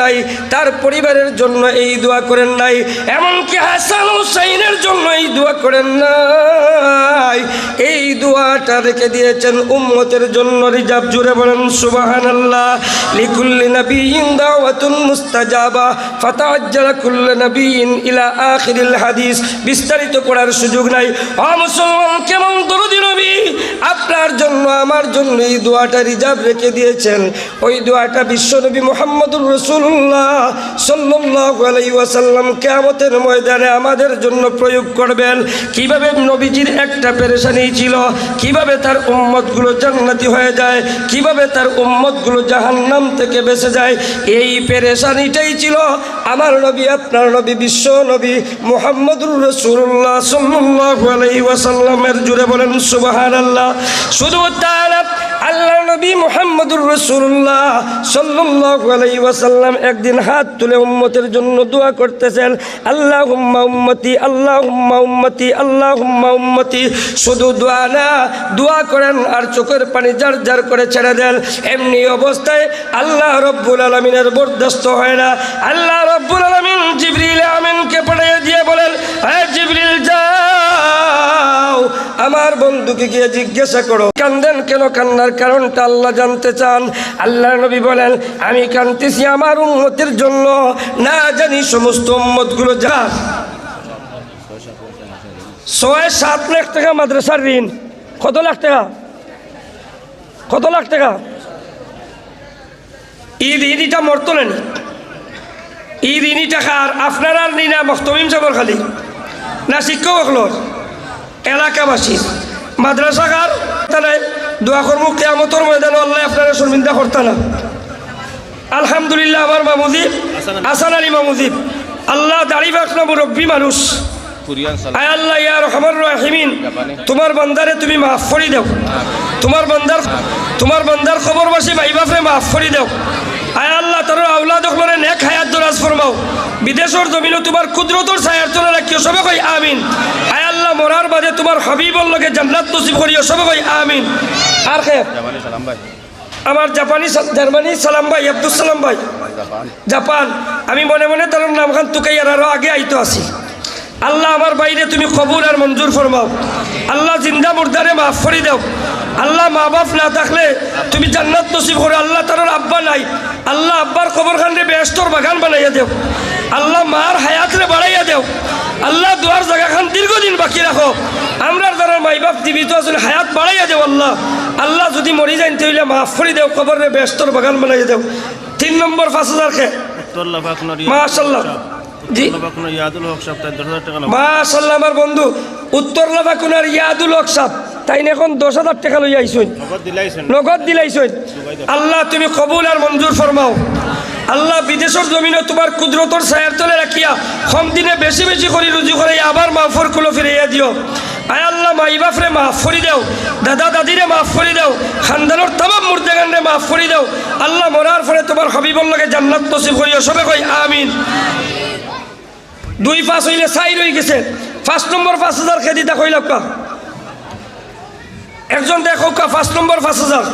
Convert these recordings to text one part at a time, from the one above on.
নাই, তার পরিবারের জন্য এই দোয়া করেন নাই, এমনকি হাসান হুসাইনের জন্য এই দোয়া করেন নাই। এই দোয়াটা রেখে দিয়েছেন উম্মতের জন্য রিজাব জুড়ে বলেন সুবাহান আল্লাহ লিকুল্লি নবীন দাওয়াতুন মুস্তাজাবা ফাতাজ্জালা কুল্লু নবীন ইলা আখিরিল হাদিস। বিস্তারিত পড়ার সুযোগ নাই। আ মুসলমান, কেমন দরদি নবী? আপনার জন্য, আমার জন্য এই দোয়াটা রিজার্ভ রেখে দিয়েছেন। ওই দোয়াটা বিশ্বনবী মোহাম্মদুর রসুল্লাহ ওয়াসাল্লাম কিয়ামতের ময়দানে আমাদের জন্য প্রয়োগ করবেন। কীভাবে নবীজির একটা পেরেশানি ছিল, কীভাবে তার উম্মতগুলো জান্নাতি হয়ে যায়, কীভাবে তার উম্মতগুলো জাহান্নাম থেকে বেঁচে যায়, এই পেরেশানিটাই ছিল আমার নবী, আপনার নবী বিশ্ব নবী মোহাম্মদুর রসুল্লাহ সাল্লাল্লাহু আলাইহি ওয়াসাল্লামের জুড়ে বলেন, সুবহানাল্লাহ। শুধু আল্লাহ নবী মোহাম্মদুর রসুল্লাহ সাল্লাল্লাহু আলাইহি ওয়াসাল্লাম একদিন হাত তুলে উম্মতের জন্য দোয়া করতেছেন আল্লাহ হুম্মা উম্মতি আল্লাহ হুম্মা উম্মতি আল্লাহ হুম্মা উম্মতি। শুধু দোয়া না, দোয়া করেন আর চোখের পানি জার জার করে ছেড়ে দেন। এমনি অবস্থায় আল্লাহ রব্বুল আলমিনের বরদাস্ত হয় না। আল্লাহ রব্বুল আলমিন জিবরিল আমিনকে আমার বন্ধুকে গিয়ে জিজ্ঞাসা করো। কান্দেন কেন? কান্নার কারণটা আল্লাহ জানতে চান। আল্লাহ নবী বলেন, আমি কান্দিছি আমার উম্মতের জন্য। না জানি সমস্ত উম্মতগুলো যা ছয়, সাত লাখ টাকা মাদ্রাসার ঋণ। কত লাখ টাকা? কত লাখ টাকা? ঈদ, ঈদিটা মরতো নেন। ঈদ ইনি টাকার আপনার আর নি না মস্তমিম সাবর খালি। না শিক্ষক হকলর মাদ্রাসাকার তাহলে দোয়া কর্ম কেয়ামতর ময়দান আল্লাহ আপনারা শর্মিন্দা করতা না। আলহামদুলিল্লাহ আমার মামুজিব আসান আলী মামুজিব আল্লাহ দাড়ি বাকনা মুরব্বী মানুষ। তোমার তুমি মাফ মাফ আল্লাহ হলরে নেক বিদেশের জমিনও তোমার কুদরতর ছায়ার তোলা রাখিও। সবে কই আমিন। আয় মরার বাদে তোমার হবিবর লগে জান্নাত নসিব করিও সবে কই আমিন। আর খেয়ে ভাই। আমার জাপানি জার্মানি সালাম ভাই আব্দুল সালাম ভাই। জাপান। আমি মনে মনে তার নামখান তুকাইয়ার আরও আগে আইতো আছি। আল্লাহ আমার বাইরে তুমি কবুল আর মঞ্জুর ফরমাও। আল্লাহ জিন্দা মুর্দারে মাফ করে দাও। আল্লাহ মা বাপ না থাকলে তুমি জান্নাত নসিব করো আল্লাহ তার আব্বা নাই। আল্লাহ আব্বার খবর খানরে বেস্তর বাগান বানাইয়া দেও। আল্লাহ মার হায়াতরে বাড়াইয়া দেও। বাকি রাখো। আমরার দ্বারা মাই বাপ জীবিত আসলে হায়াত বাড়াইয়া দেও আল্লাহ। আল্লাহ যদি মরি যাই তাহলে মাফ করে দেও খবরে বেস্তর বাগান বানাইয়া দেও। তিন নম্বর পাঁচ হাজার খে মাশাল্লাহ আমার বন্ধু। উত্তর ইয়াদুল তাই এখন দশ হাজার টাকা নগদ আল্লাহ তুমি কবুল আর মঞ্জুর ফরমাও। আল্লাহ বিদেশের জমিনে তোমার কুদরতর ছায়ার তলে রাখিয়া কম দিনে বেশি বেশি করে রুজু করে আবার মাফর কুলো ফিরাইয়া দিও। আয় আল্লাহ মাই বাপরে মাফ করে দেও। দাদা দাদিরে মাফ করে দাও। খানদানোর তামাম মুর্দেগানরে মাফ করে দেও। আল্লাহ মরার ফলে তোমার হবিবর লগে জান্নাত নসিব করিও সবে কই আমিন। দুই পাঁচ হইলে চাই রয়ে গেছে। পাঁচ নম্বর পাঁচ হাজার খেদি দেখো কা একজন দেখো পাঁচ নম্বর পাঁচ হাজার।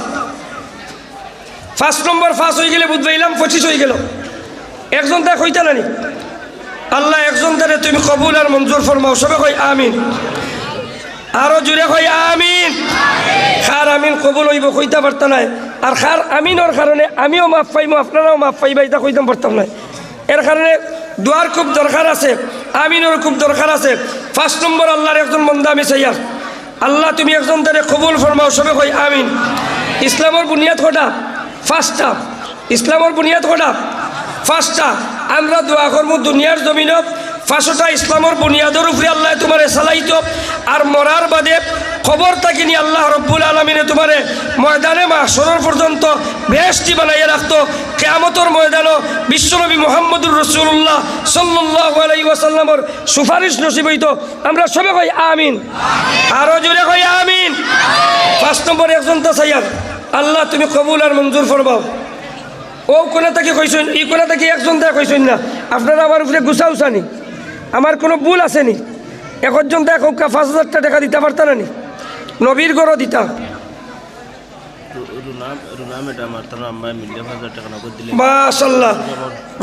পাঁচ নম্বর পাঁচ হয়ে গেলে বুঝবাইলাম পঁচিশ হয়ে গেল। একজন দেখ হইতে নানি আল্লাহ একজন তারে তুমি কবুল আর মঞ্জুর ফরমাও, সবে কই আমিন। আরও জুড়ে কই আমিন। খার আমিন কবুল হইব, কইতে পারতাম নাই। আর খার আমিনের কারণে আমিও মাফ পাইমো, আপনারাও মাফ পাইবা এটা কইতাম পারতাম নাই। এর কারণে দোয়ার খুব দরকার আছে, আমিনের খুব দরকার আছে। ফার্স্ট নম্বর আল্লাহর একজন বন্ধা আমি আল্লাহ তুমি একজন তারে কবুল ফরমাও, সবে কই আমিন। ইসলামের বুনিয়াদ কটা? ফার্স্টটা ইসলামের বুনিয়াদ কটা? ফার্স্টটা আমরা দোয়া করব দুনিয়ার জমিনত। ফার্স্টটা ইসলামের বুনিয়াদের উপরে আল্লাহ তোমারে চালাইত আর মরার বাদে খবর থাকিনি আল্লাহ রব্বুল আলমিনে তোমারে ময়দানে মাসরের পর্যন্ত বেহস্তি বানাইয়া রাখতো। কেয়ামতর ময়দানও বিশ্বনবী মোহাম্মদুর রসুল্লাহ সাল্লাহ ওয়াসাল্লামর সুপারিশ নসিব হইতো। আমরা সবে কই আমিন। আরও জোরে কই আমিন। পাঁচ নম্বর একজন তো সাইয়ার আল্লাহ তুমি কবুল আর মঞ্জুর ফরমাও। ও কোনে থেকে কইসেন ই কোনে থেকে একজন থেকে কইসেন না। আপনারা আমার উপরে গুছা উছানি আমার কোনো ভুল আসেনি একজন দেখো পাঁচ হাজারটা টাকা দিতে পারতাম না নি। নবীর গড়ও দিতাম রুনা ম্যাডাম আর মাশাল্লাহ।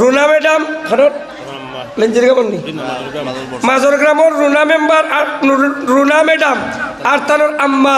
রুনা ম্যাডাম কেমন নি। মাজর গ্রামের রুনা মেম্বার আর রুনা ম্যাডাম আর তার আম্মা।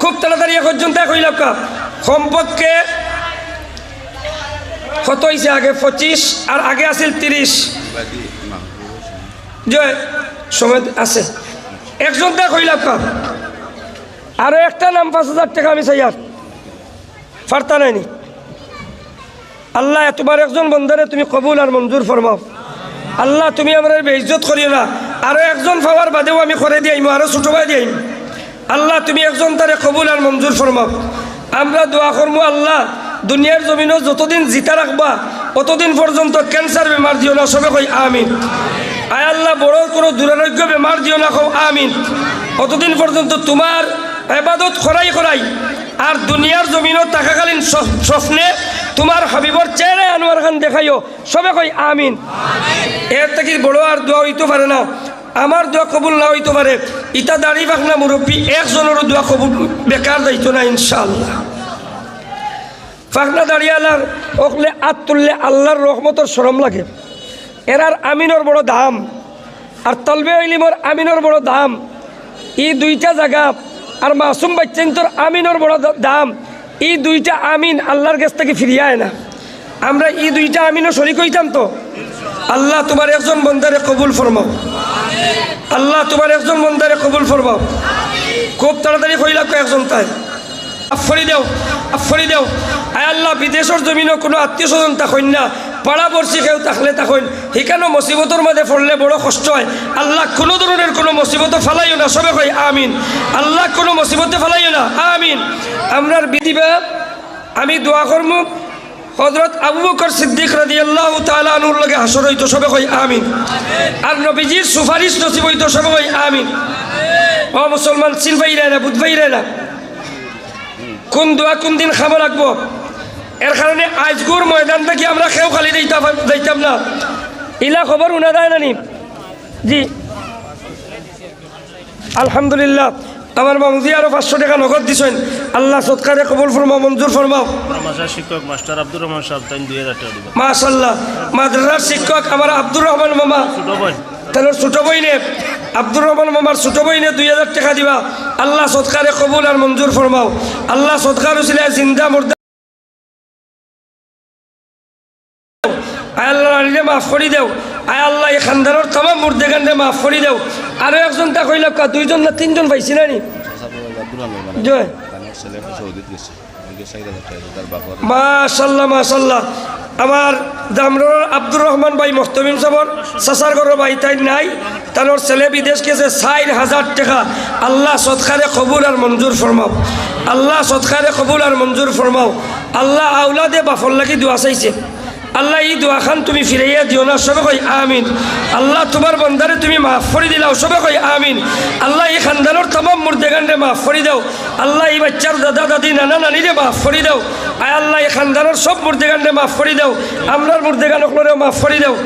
খুব তাড়াতাড়ি এখন পর্যন্ত কইলাম কা কমপক্ষে কত হয়েছে আগে? পঁচিশ আর আগে আছিল তিরিশ। জয়। সময় আছে। একজন দেখ হইলাম কা আরও একটা নাম পাঁচ হাজার টাকা আমি চাই আর। ফার্তা নাইনি। আল্লাহ তোমার একজন বন্ধারে তুমি কবুল আর মঞ্জুর ফরমাও। আল্লাহ তুমি আমার বেইজ্জত করিও না। আরও একজন পাওয়ার বাদেও আমি করে দিয়াইম আরও ছোটো ভাই দিয়াইম। আল্লাহ, তুমি একজন তারে কবুল আর মঞ্জুর ফরমাও। আমরা দোয়া করব আল্লাহ, দুনিয়ার জমিনও যতদিন জিতা রাখবা অতদিন পর্যন্ত ক্যান্সার বেমার দিও না, সবে কই, আমিন। আয় আল্লাহ, বড় কোনো দুরারোগ্য বেমার দিও না, কও, আমিন। অতদিন পর্যন্ত তোমার এবাদত করাই করাই, আর দুনিয়ার জমিনও থাকাকালীন স্ব- স্বপ্নে তোমার হাবিবর চেহারা আনোয়ার খান দেখাইও, সবে কই, আমিন। এর থেকে বড় আর দোয়া হইতে পারে না। আমার দোয়া কবুল না হইতে পারে। ইটা দাড়ি বাখনা মুরব্বী, একজনেরও দোয়া কবুল বেকার যাইতো না, ইনশাআল্লাহ। ফাখনা দাঁড়িয়ালার ওকলে আত তুললে আল্লাহর রহমতর সরম লাগে। এরার আমিনর বড় দাম। আর তলবে ইলিমর আমিনর বড় দাম। এই দুইটা জায়গা আর মাসুম বাচ্চান তোর আমিনর বড় দাম। এই দুইটা আমিন আল্লাহর কাছ থেকে ফিরিয়ে আয় না। আমরা এই দুইটা আমিনও শরিক হইতাম তো। আল্লাহ তোমার একজন বন্দারে কবুল ফরমাও। আল্লাহ তোমার একজন বন্দারে কবুল ফরমাও। খুব তাড়াতাড়ি হইলাম একজন তাই। আফরি দেও আফরি দেও। আয় আল্লাহ, বিদেশের জমিনও কোনো আত্মীয় স্বজন থাকেন না। পাড়া পড়শি কেউ থাকলে থাকেন সেখানেও মুসিবতর মাঝে পড়লে বড় কষ্ট হয়। আল্লাহ কোনো ধরনের কোনো মুসিবত ফেলাইও না। সবে কই আমিন। আল্লাহ কোনো মুসিবতে ফেলাইও না। আমিন। আমরার বিধিবা আমি দোয়া করব হজরত আবু বকর সিদ্দিক রাজি আল্লাহ তালুর হাসর হইতো, সবে কই আমিন। আর নবীজির সুপারিশ নসিব হইতো, সবে কই আমিন। ও মুসলমান চিন পাইরে না বুধ পাইরে না? কোন দোয়া, কোন দিন খাব রাখব এর কারণে আজগুর ময়দান থেকে আমরা খেয়েও খালি দিতাম দিতাম না। ইলা খবর উনা দেয় না নি? জি। আলহামদুলিল্লাহ। আমার মামুদি আরও পাঁচশো টাকা নগদ দিছেন। আল্লাহ সৎকারে কবুল ফরমাও মঞ্জুর ফরমাও। শিক্ষক মাস্টার আব্দুর রহমান সাহেব তাই দুই হাজার টাকা দিবা। মাশাল্লাহ মাদ্রাসার শিক্ষক আমার আব্দুর রহমান মামা। তাহলে ছোট বইনে আব্দুর রহমান মামার ছোট বইনে দুই হাজার টাকা দিবা। আল্লাহ সৎকারে কবুল আর মঞ্জুর ফরমাও। আল্লাহ সৎকার ছিল জিন্দা মুর্দা আল্লাহ মাফ করে দেও। আয় আল্লাহ এই খানদানোর তামাম মুর্দে গান্ডে মাফ করে দেও। আরও একজন তা কইল দুইজন না তিনজন পাইছি না নি? জয়। মাশাল্লাহ মাশাল্লাহ। আমার দামরর আব্দুর রহমান ভাই মোস্তমিম সাবর সাসার ঘর ভাই তাই নাই। তার ছেলে বিদেশ গেছে ষাট হাজার টাকা। আল্লাহ সৎকারে কবুল আর মঞ্জুর ফরমাও। আল্লাহ সৎকারে কবুল আর মঞ্জুর ফরমাও। আল্লাহ আউলাদে বাফর লাগি দোয়া চাইছে। আল্লাহ এই দোয়াখান তুমি ফিরাইয়া দিও না, সবে কই আমিন। আল্লাহ, তোমার বন্দারে তুমি মাফ করে দিলাও, সবে কই আমিন। আল্লাহ, এই খানদানোর তমাম মুর্দেগানরে মাফ করে দাও। আল্লাহ এই বাচ্চার দাদা দাদি নানা নানিরে মাফ করে দাও। আয় আল্লাহ এই খানদানোর সব মুর্দেগানরে মাফ করে দাও। আমরার মুর্দেগান ওগুলোরেও মাফ করে দাও।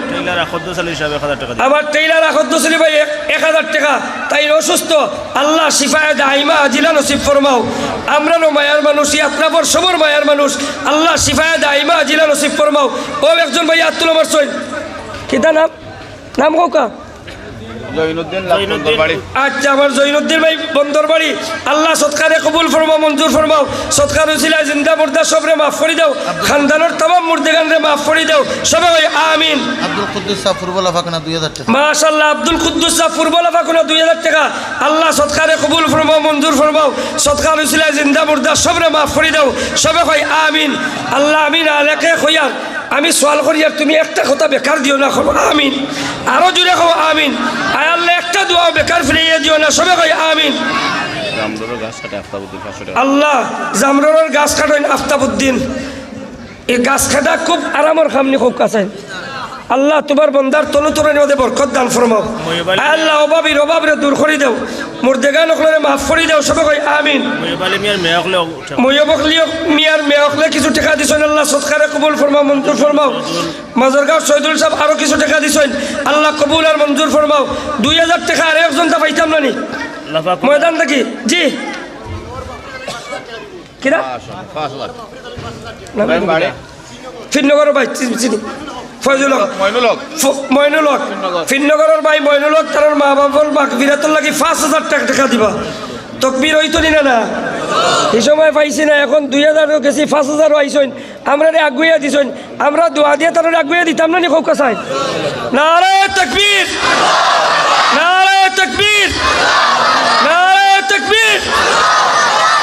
আমার টেইলার আখদ্দসলি ভাই এক- হাজার টাকা। তাই অসুস্থ। আল্লাহ শিফায় দাইমা আজিলা নসিব ফরমাও। আমরা নো মায়ার মানুষ ইয়াত্রাপর সবর মায়ার মানুষ। আল্লাহ শিফায় দাইমা আজিলা নসিব ফরমাও। ও একজন ভাই আত্মুল আমার সই কিতা নাম? নাম কৌকা আচ্ছা আমার জৈনুদ্দিন ভাই বন্দর বাড়ি। আল্লাহ সৎকারে কবুল ফরমাও মঞ্জুর ফরমাও। সৎকার উসিলা জিন্দা মুর্দা সবরে মাফ করে দাও। খানদানোর তামাম মুর্দেগানরে মাফ করে দাও। সবে ভাই আমিন। আব্দুল কুদ্দুস ফুরবলা ফাঁকনা দুই হাজার টাকা। মাশাল্লাহ আব্দুল কুদ্দুস ফুরবলা ফাকুনা দুই হাজার টাকা। আল্লাহ সৎকারে কবুল ফরমাও মঞ্জুর ফরমাও। সৎকার উসিলায় জিন্দা মুর্দা সবরে মাফ করে দাও। সবে কই আমিন। আল্লাহ আমিন আলেকে কইয়ার আমি সোয়াল করি আর তুমি একটা কথা বেকার দিও না খবর আমিন। আরও জুড়ে কো আমিন। আয়াল্লা আল্লাহ একটা দোয়া বেকার ফিরিয়ে দিও না সবে কই আমিন। আল্লাহ জামরোর গাছ কাটেন আফতাবুদ্দিন। এই গাছ কাটা খুব আরামর খামনি খুব কাছে আল্লাহ তোমার বন্দার তনু তরুণী মধ্যে বরকত দান ফরমাও। আল্লাহ অভাবীর অভাবরে দূর করে দেও। মোর দেগা নকলে মাফ করে দেও সবে কই আমিন। মহিবালি মিয়ার মেয়কলে কিছু টাকা দিছেন আল্লাহ সৎকারে কবুল ফরমাও মঞ্জুর ফরমাও। মাজরগাঁও শহীদুল সাহেব আরও কিছু টাকা দিছেন আল্লাহ কবুল আর মঞ্জুর ফরমাও। দুই হাজার টাকা আর একজন তা পাইতাম না নি? লাফা ময়দান নাকি জি। কিরা? ফিরনগর ভাই চিনি। ফয়জুল হক মইনুল হক ফিরনগরের ভাই মইনুল হক তার মা বাবার লাগি পাঁচ হাজার টাকা টাকা দিবা? তকবির হইতো নি না এই সময় পাইছি না এখন দুই হাজারও গেছি পাঁচ হাজারও আইসইন। আমরা রে আগুয়া দিছইন আমরা দোয়া দিয়ে তার আগুয়া দিতাম না নি খুব কাছাই নারে তকবীর! নারে তকবীর নারে তকবীর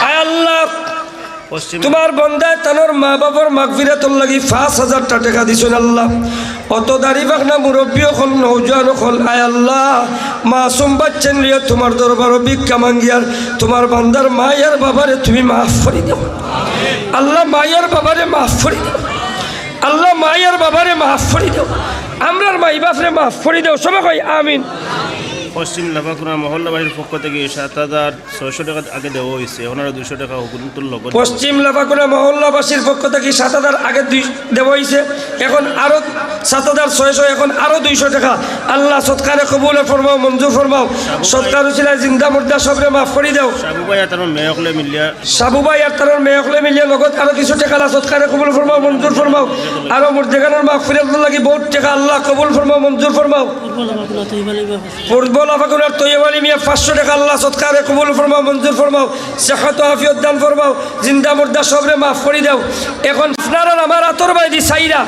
আয় আল্লাহ পশ্চিম তোমার বন্দায় তানোর মা বাবার মাগফিরাতর লাগি পাঁচ হাজারটা টাকা দিছেন আল্লাহ। অত দাড়ি বাগনা মুরব্বী হল নৌজওয়ান হল আয় আল্লাহ। মাসুম বাচ্চেন লিয়ে তোমার দরবার ভিক্ষা মাঙ্গিয়ার তোমার বান্দার মায়ার বাবারে তুমি মাফ করে দাও। আল্লাহ মায়ার বাবারে মাফ করে দাও। আল্লাহ মায়ার বাবারে মাফ করে দাও। আমরার মাই বাপরে মাফ করে দাও। সবাই আমিন। পশ্চিম লাফাকুনা মহল্লাবাসীর পক্ষ থেকে সাত হাজার ছয়শো টাকা আগে দেওয়া হয়েছে। ওনারা দুশো টাকা হুকুমতুল লগত পশ্চিম লাফাকুনা মহল্লাবাসীর পক্ষ থেকে সাত হাজার আগে দেওয়া হয়েছে। এখন আরও সাত হাজার ছয়শো এখন আরও দুইশো টাকা। আল্লাহ সৎকারে কবুলে ফরমাও মঞ্জুর ফরমাও। সৎকার উচিলা জিন্দা মুর্দা সবরে মাফ করে দাও। সাবু ভাই আর তার মেয়ে হলে মিলিয়া সাবু ভাই আর তার মেয়ে হলে মিলিয়ে লগত আরও কিছু টাকা আল্লাহ সৎকারে কবুল ফরমাও মঞ্জুর ফরমাও। আরও মুর্দেগানোর মাফ ফিরাত লাগি বহুত টাকা আল্লাহ কবুল ফরমাও মঞ্জুর ফরমাও। পূর্ব লাফাকুনার তৈবালি মিয়া পাঁচশো টাকা আল্লাহ সৎকারে কবুল ফরমাও মঞ্জুর ফরমাও সেহত আফিয়ত দান ফরমাও জিন্দা মুর্দা সবরে মাফ করে দাও। এখন আপনারা আমার আতর বাইদি সাইরা।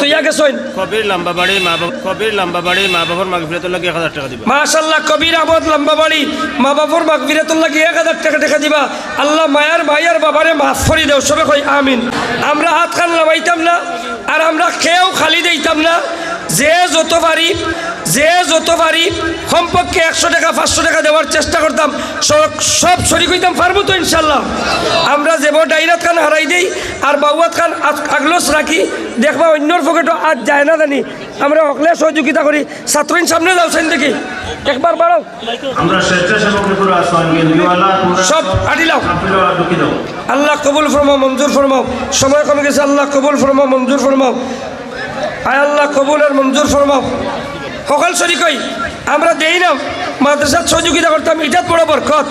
তৈয়া গেছেন কবির লম্বা বাড়ি মা বাবা কবির লম্বা বাড়ি মা বাবার মাগ ফিরাতে লাগে এক হাজার টাকা দিবা? মাশাল্লাহ কবির আহমদ লম্বা বাড়ি মা বাবুর মাগবিরাতুল্লাহ এক হাজার টাকা টাকা দিবা? আল্লাহ মায়ার মায়ার বাবারে মাফ করে দেও সবে কই আমিন। আমরা হাত খান লাগাইতাম না আর আমরা কেউ খালি দিতাম না। যে যত পারি যে যত পারি সম্পর্কে একশো টাকা পাঁচশো টাকা দেওয়ার চেষ্টা করতাম সব সব শরিক হইতাম পারব তো ইনশাল্লাহ। আমরা যেব ডাইরাত খান হারাই দিই আর বাবুয়াত খান আগ- আগলস রাখি দেখবা অন্যর পকেটও আজ যায় না জানি। আমরা অকলে সহযোগিতা করি। ছাত্রীন সামনে যাওছেন দেখি। একবার বাড়ো আমরা স্বেচ্ছাসেবক পুরো সঙ্গে নিওয়ালা সব দাও। আল্লাহ কবুল ফরমাও মঞ্জুর ফরমাও। সময় কমে গেছে আল্লাহ কবুল ফরমাও মঞ্জুর ফরমাও। আয় আল্লাহ কবুল আর মঞ্জুর ফরমাও। সকল শরিকই আমরা দেই না। মাদ্রাসার সহযোগিতা করতাম এটাত বড় বরকত।